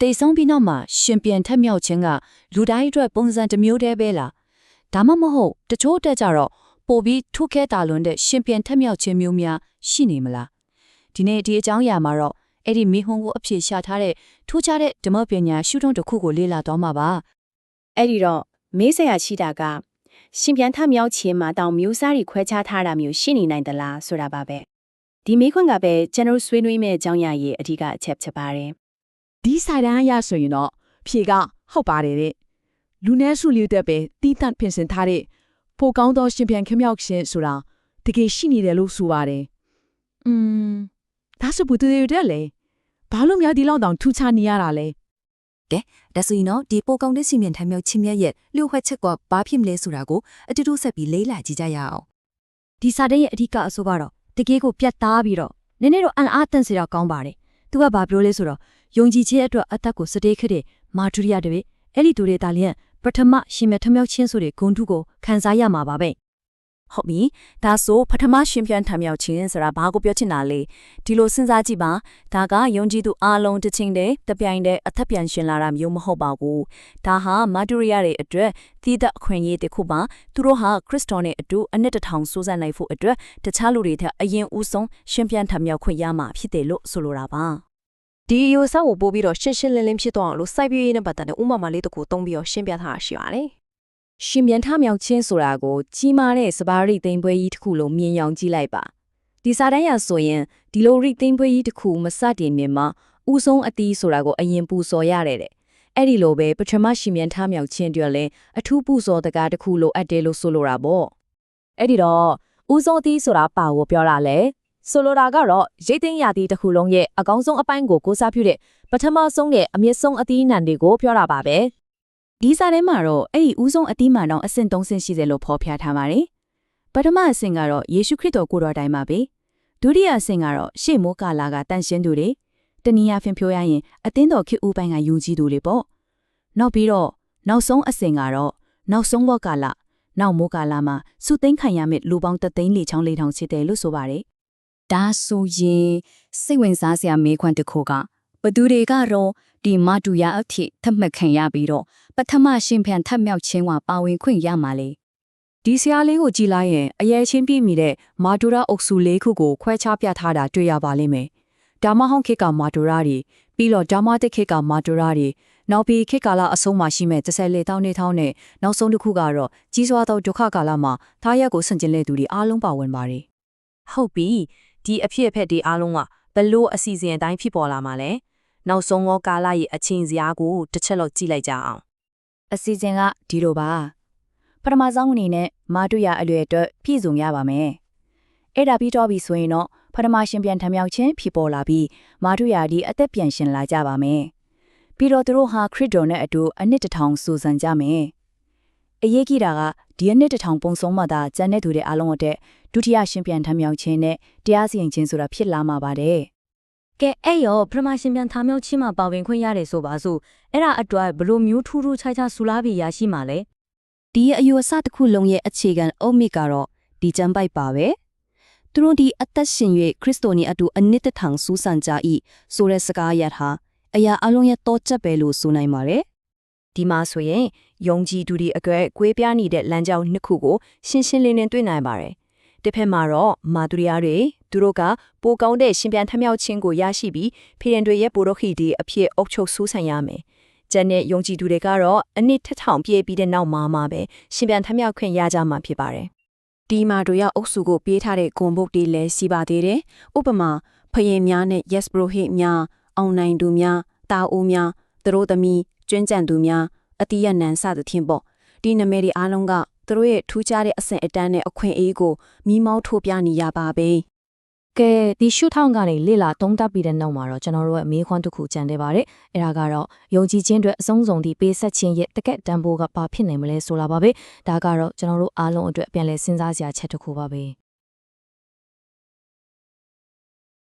တေဆုံးပြီးနောက်မှာရှင်ပြန်ထက်မြောက်ခြင်းကလူတိုင်းအတွက်ပုံစံတစ်မျိုးတည်းပဲလားဒါမှမဟုတ်တချို့တက်ကြတော့ပိုပြီးထုခဲတာလွန်တဲ့ရှင်ပြန်ထက်မြောက်ခြင်းမျိုးများရှိနေမလားဒီနေ့ဒီအကြောင်းအရာမှာတော့အဲ့ဒီမိဟုံကိုအဖြစ်ရှာထားတဲ့ထူးခြားတဲ့ဓမ္မပညာရှုထုံးတစ်ခုကိုလေ့လာတော့မှာပါအဲ့ဒီတော့မေးစရာရှိတာကရှင်ပြန်ထမြောက်ခြင်းမှာတောင်မျိုးစားတွေခွဲခြားထားတာမျိုးရှိနေနိုင်သလားဆိုတာပါပဲဒီမေးခွန်းကပဲကျွန်တော်ဆွေးနွေးမဲ့အကြောင်းအရာရဲ့အဓိကအချက်ဖြစ်ပါတယ် ဒီဆိုင်တန်းအရဆိုရင်တော့ဖြေကဟုတ်ပါတယ်တဲ့လူနည်းစုလူတက်ပဲတီးတန့်ဖင်ဆင်ထားတဲ့ပိုကောင်းသောရှင်ပြန်ခမြောက်ခြင်းဆိုတာတကယ်ရှိနေတယ်လို့ဆိုပါတယ်อืมဒါဆိုဘူးတူတယ်လေဘာလို့များဒီလောက်တောင်ထူးခြားနေရတာလဲဒါဆိုရင်တော့ဒီပိုကောင်းတဲ့စီမံထမ်းမြောက်ချင်းမြတ်ရဲ့လျှို့ဝှက်ချက်ကဘာဖြစ်မလဲဆိုတာကိုအတူတူဆက်ပြီးလေးလာကြည့်ကြရအောင်ဒီစာတဲ့ရဲ့အဓိကအဆိုကတော့တကယ်ကိုပြတ်သားပြီးတော့နည်းနည်းတော့အံ့အားတန့်စရာကောင်းပါတယ်။သူကဘာပြောလဲဆိုတော့ ယုံကြည်ခြင်းအတွက်အသက်ကိုစတေးခတဲ့မာဒူရီယာတွေအဲ့ဒီတို့တွေတာလျက်ပထမရှင်မြတ်ထမြောက်ခြင်းဆိုတဲ့ဂုဏ်ထုကိုခံစားရမှာပါပဲဟုတ်ပြီဒါဆိုပထမရှင်ပြန်ထမ်းမြောက်ခြင်းဆိုတာဘာကိုပြောချင်တာလဲဒီလိုစဉ်းစားကြည့်ပါဒါကယုံကြည်သူအလုံးတစ်ချိန်တည်းတပြိုင်တည်းအသက်ပြန်ရှင်လာတာမျိုးမဟုတ်ပါဘူးဒါဟာမာဒူရီယာတွေအတွက်သီးသန့်အခွင့်အရေးတစ်ခုပါသူတို့ဟာခရစ်တော်နဲ့အတူအနှစ်တစ်ထောင်စိုးစံနိုင်ဖို့အတွက်တခြားလူတွေထက်အရင်ဦးဆုံးရှင်ပြန်ထမ်းမြောက်ခွင့်ရမှာဖြစ်တယ်လို့ဆိုလိုတာပါ ဒီအယူဆကိုပို့ပြီးတော့ရှင်းရှင်းလင်းလင်းဖြစ်သွားအောင်လို့စိုက်ပြည့်ရေးနဲ့ပတ်သက်တဲ့ဥပမာလေးတစ်ခုသုံးပြီးတော့ရှင်းပြထားတာရှိပါတယ်။ရှင်ပြန်ထမြောက်ချင်းဆိုတာကိုကြီးမားတဲ့စပါးရိတ်သိမ်းပွဲကြီးတစ်ခုလို့မြင်ရောင်ကြည့်လိုက်ပါ။ဒီစာတန်းရဆိုရင်ဒီလိုရိတ်သိမ်းပွဲကြီးတစ်ခုမစတင်မီမှာဥဆုံးအတီးဆိုတာကိုအရင်ပူစော်ရတယ်တဲ့။အဲ့ဒီလိုပဲပထမရှင်ပြန်ထမြောက်ချင်းအတွက်လည်းအထူးပူစော်တကားတစ်ခုလိုအပ်တယ်လို့ဆိုလိုတာပေါ့။အဲ့ဒီတော့ဥဆုံးအတီးဆိုတာပါကိုပြောတာလေ။ ဆိုလိုတာကတော့ရိတ်သိမ်းရသည့်တစ်ခုလုံးရဲ့အကောင်းဆုံးအပိုင်းကိုကိုးစားပြုတဲ့ပထမဆုံးနဲ့အမြင့်ဆုံးအသီးအနှံတွေကိုပြောတာပါပဲဒီစာထဲမှာတော့အဲ့ဒီဦးဆုံးအတိမာတောင်အဆင့်၃ဆင့်ရှိတယ်လို့ဖော်ပြထားပါတယ်ပထမအဆင့်ကတော့ယေရှုခရစ်တော်ကိုယ်တော်တိုင်ပါပဲဒုတိယအဆင့်ကတော့ရှေ့မိုးကာလာကတန်ရှင်းသူတွေတနည်းအားဖြင့်ပြောရရင်အသင်းတော်ခေတ်ဦးပိုင်းကယူကြီးသူတွေပေါ့နောက်ပြီးတော့နောက်ဆုံးအဆင့်ကတော့နောက်ဆုံးဘောကာလနောက်မိုးကာလာမှာစုသိမ်းခံရမယ့်လူပေါင်းတသိန်းလေးချောင်းလေးထောင်ချစ်တယ်လို့ဆိုပါတယ် ဒါဆိုရင်စိတ်ဝင်စားစရာမေးခွန်းတစ်ခုကဘသူတွေကတော့ဒီမတူရအဖြစ်သတ်မှတ်ခံရပြီးတော့ပထမရှင်ဖန်ထပ်မြောက်ခြင်းကပါဝင်ခွင့်ရမှာလေဒီဆရာလေးကိုကြည်လိုက်ရင်အရေးချင်းပြည့်မိတဲ့မာဒူရာအုပ်စုလေးခုကိုခွဲခြားပြထားတာတွေ့ရပါလိမ့်မယ်ဒါမဟုတ်ခေတ်ကမာဒူရာတွေပြီးတော့ဒါမတစ်ခေတ်ကမာဒူရာတွေနောက်ပြီးခေတ်ကာလအဆုံးမှာရှိမဲ့30လေတောင်းနေထောင်းနဲ့နောက်ဆုံးတစ်ခုကတော့ကြီးစွာသောဒုက္ခကာလမှာသားရက်ကိုဆန့်ကျင်တဲ့သူတွေအားလုံးပါဝင်ပါတယ်ဟုတ်ပြီ ဒီအဖြစ်အပျက်ဒီအားလုံးကဘလို့အစီအစဉ်အတိုင်းဖြစ်ပေါ်လာမှာလဲနောက်ဆုံးသောကာလရဲ့အချိန်စရာကိုတစ်ချက်လောက်ကြည့်လိုက်ကြအောင်အစီအစဉ်ကဒီလိုပါပထမဆုံးအနေနဲ့မာတုရအလွယ်အတွက်ပြည့်စုံရပါမယ်အဲ့ဒါပြီးတော့ပြီဆိုရင်တော့ပထမရှင်ပြန်ထမြောက်ခြင်းဖြစ်ပေါ်လာပြီးမာတုရဒီအသက်ပြန်ရှင်လာကြပါမယ်ပြီးတော့သူတို့ဟာခရစ်တော်နဲ့အတူအနှစ်တစ်ထောင်စူဇန်ကြမယ်အရေးကြီးတာကဒီအနှစ်တစ်ထောင်ပုံဆုံးမှသာကျန်တဲ့သူတွေအားလုံးအတွက် ဒုတိယရှင်ပြန်ထမြောက်ခြင်းနဲ့တရားစီရင်ခြင်းဆိုတာဖြစ်လာမှာပါတယ်။ကဲအဲ့ရောပထမရှင်ပြန်သားမြောက်ချင်းမှာပါဝင်ခွင့်ရတယ်ဆိုပါစို့အဲ့ဒါအတွက်ဘလို့မျိုးထူးထူးခြားခြားဆူလာပြီးရရှိမှာလဲဒီအယူအဆတစ်ခုလုံးရဲ့အခြေခံအုတ်မြစ်ကတော့ဒီကျမ်းပိုက်ပါပဲသူတို့ဒီအသက်ရှင်၍ခရစ်တော်နဲ့အတူအနှစ်တစ်ထောင်စူးစမ်းကြ၏ဆိုတဲ့စကားရဟာအရာအလုံးရဲ့တော့ချက်ပဲလို့ဆိုနိုင်ပါတယ်ဒီမှာဆိုရင်ယုံကြည်သူတွေအကွဲကွေးပြားနေတဲ့လမ်းကြောင်းနှစ်ခုကိုရှင်းရှင်းလင်းလင်းတွေ့နိုင်ပါတယ် တစ်ဖက်မှာတော့မာတူရီယာတွေသူတို့ကပိုကောင်းတဲ့ရှင်ပြန်ထမြောက်ခြင်းကိုရရှိပြီးဖေရင်တွေရဲ့ပိုရိုခီဒီအဖြစ်အုပ်ချုပ်ဆူးဆန်ရမယ်ကျန်တဲ့ယုံကြည်သူတွေကတော့အနစ်ထထောင်ပြေးပြီးတဲ့နောက်မှာမှပဲရှင်ပြန်ထမြောက်ခွင့်ရကြမှာဖြစ်ပါတယ်ဒီမာတို့ရောက်အုပ်စုကိုပေးထားတဲ့ဂုံဘုတ်တွေလည်းရှိပါသေးတယ်။ဥပမာဖယင်များနဲ့ yes bro hit များအောင်နိုင်သူများတာအိုးများသူတို့သမီးကျွင်းကြံသူများအတိယနန်စသဖြင့်ပေါ့ဒီနမဲတွေအားလုံးက သူတို့ရဲ့ထူးခြားတဲ့အဆင့်အတန်းနဲ့အခွင့်အရေးကိုမိမောင်းထိုးပြနေရပါပဲ။ကဲဒီရှုထောင့်ကနေလေ့လာသုံးသပ်ပြီးတဲ့နောက်မှာတော့ကျွန်တော်တို့ရဲ့မေးခွန်းတစ်ခုကြံသေးပါတယ်။အဲ့ဒါကတော့ယုံကြည်ခြင်းအတွက်အဆုံးစုံဒီပေးဆက်ခြင်းရဲ့တကက်တန်ဖိုးကဘာဖြစ်နိုင်မလဲဆိုတာပါပဲ။ဒါကတော့ကျွန်တော်တို့အားလုံးအတွက်ပြန်လည်စဉ်းစားစရာချက်တစ်ခုပါပဲ။